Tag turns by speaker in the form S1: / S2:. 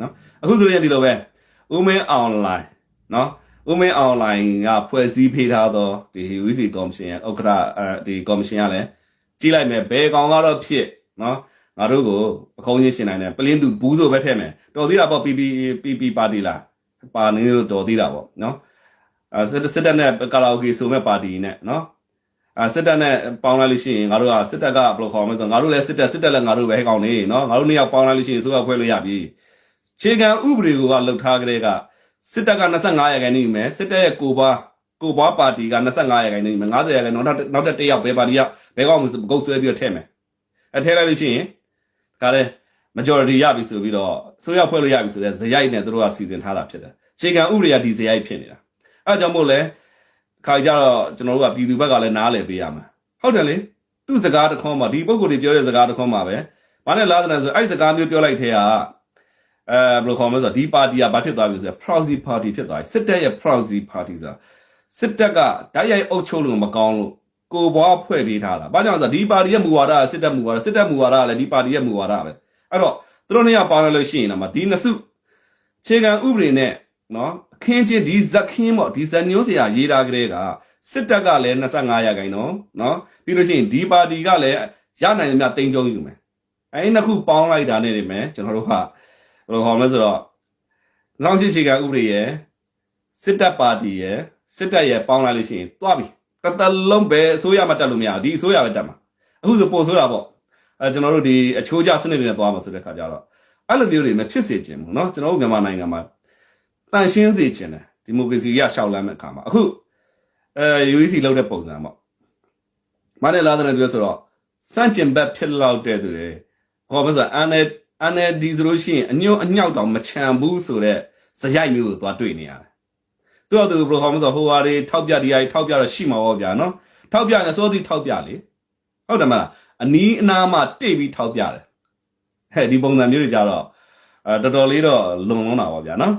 S1: နော်အခုဆိုရင်ဒီလိုပဲဦးမင်းအွန်လိုင်းနော်ဦးမင်းအွန်လိုင်းကဖွဲ့စည်းပေးထားသောဒီ UC ကော်မရှင်ရဲ့ဥက္ကဋ္ဌအဲဒီကော်မရှင်ကလည်းကြီးလိုက်မယ်ဘယ်ကောင်ကတော့ဖြစ်နော်ငါတို့ကိုအကုံးချင်းရှင်နိုင်တယ်ပလင်းတူဘူးဆိုပဲထည့်မယ်တော်သေးတာပေါ့ PP PP ပါတီလားပါနေလို့တော်သေးတာပေါ့နော်အဲစစ်စစ်တပ်နဲ့ကာလာအိုကေဆိုမဲ့ပါတီနဲ့နော်အဲစစ်တပ်နဲ့ပေါင်းလိုက်လို့ရှိရင်ငါတို့ကစစ်တပ်ကဘယ်လိုခေါ်မလဲဆိုတော့ငါတို့လည်းစစ်တပ်စစ်တပ်လည်းငါတို့ပဲဟဲ့ကောင်နေနော်ငါတို့နှစ်ယောက်ပေါင်းလိုက်လို့ရှိရင်စိုးရခွဲလို့ရပြီ ခြေကံဥပဒေကလှုပ်ထားကြတဲ့ကစစ်တပ်က25ရာခိုင်နှုန်းယူမယ်စစ်တပ်ရဲ့ကိုပွားကိုပွားပါတီက25ရာခိုင်နှုန်းယူမယ်90ရာခိုင်နှုန်းနောက်နောက်တစ်တစ်ယောက်ဘယ်ပါတီကဘယ်ကောင်မှဂုတ်ဆွဲပြီးတော့ထည့်မယ်အဲထည့်လိုက်လို့ရှိရင်ဒါလည်း majority ရပြီဆိုပြီးတော့စိုးရဖွဲ့လို့ရပြီဆိုတဲ့ဇယိုက်နဲ့သူတို့ကစီစဉ်ထားတာဖြစ်တယ်ခြေကံဥပဒေကဒီဇယိုက်ဖြစ်နေတာအဲဒါကြောင့်မို့လဲခါကြတော့ကျွန်တော်တို့ကပြည်သူဘက်ကလည်းနားလည်ပေးရမှာဟုတ်တယ်လေသူ့စကားတစ်ခွန်းမှာဒီပုံကိုယ်တွေပြောတဲ့စကားတစ်ခွန်းမှာပဲဘာနဲ့လားတဲ့ဆိုအဲ့စကားမျိုးပြောလိုက်တဲ့ဟာ အဲဘယ်လိုခေါ်မလဲဆိုတော့ဒီပါတီကဘာဖြစ်သွားပြီဆိုတော့ proxy party ဖြစ်သွားပြီစစ်တပ်ရဲ့ proxy party ဆိုတာစစ်တပ်ကဓာတ်ရိုက်အုပ်ချုပ်လို့မကောင်းလို့ကိုယ်ဘွားဖွဲ့ပေးထားတာဘာကြောင့်လဲဆိုတော့ဒီပါတီရဲ့မူဝါဒကစစ်တပ်မူဝါဒစစ်တပ်မူဝါဒကလည်းဒီပါတီရဲ့မူဝါဒပဲအဲ့တော့သူတို့နှစ်ယောက်ပေါင်းလိုက်လို့ရှိရင်တော့ဒီနှစ်စုခြေကံဥပဒေနဲ့နော်အခင်းချင်းဒီဇက်ခင်းပေါ့ဒီဇက်ညိုးစရာရေးထားကြတဲ့ကစစ်တပ်ကလည်း25ရာခိုင်နော်နော်ပြီးလို့ရှိရင်ဒီပါတီကလည်းရနိုင်တဲ့မြတိန်ကြုံယူမယ်အဲ့ဒီနှစ်ခုပေါင်းလိုက်တာနဲ့နေမယ်ကျွန်တော်တို့က ဘယ်လိုခေါ်မလဲဆိုတော့လောင်ရှိခြေကံဥပဒေရဲ့စစ်တပ်ပါတီရဲ့စစ်တပ်ရဲ့ပေါင်းလိုက်လို့ရှိရင်တွားပြီတစ်တလုံးပဲအစိုးရမတက်လို့မရဘူးဒီအစိုးရပဲတက်မှာအခုဆိုပို့ဆိုတာပေါ့ အဲကျွန်တော်တို့ဒီအချိုးကျစနစ်တွေနဲ့သွားမှာဆိုတဲ့ခါကျတော့အဲ့လိုမျိုးတွေမဖြစ်စေချင်ဘူးเนาะကျွန်တော်တို့မြန်မာနိုင်ငံမှာတန်ရှင်းစေချင်တယ်ဒီမိုကရေစီရရှောက်လမ်းမဲ့အခါမှာအခုအဲ UEC လောက်တဲ့ပုံစံပေါ့မနဲ့လာတဲ့ပြောဆိုတော့စန့်ကျင်ဘက်ဖြစ်လောက်တဲ့သူတွေဟောမဆိုအန်အန် အဒီဆိုလို့ရှိရင်အညွန့်အညောက်တောင်မချမ်းဘူးဆိုတော့ဇယိုက်မျိုးကိုသွားတွေ့နေရတယ်သူကသူဘယ်လိုဟောမဆိုဟိုဟာတွေထောက်ပြဒီဟာတွေထောက်ပြတော့ရှိမှာပေါ့ဗျာနော်ထောက်ပြနေစောစီထောက်ပြလေဟုတ်တယ်မလားအနီးအနားမှာတိတ်ပြီးထောက်ပြတယ်ဟဲ့ဒီပုံစံမျိုးတွေကြတော့အဲတော်တော်လေးတော့လုံလုံးတာပါဗျာနော်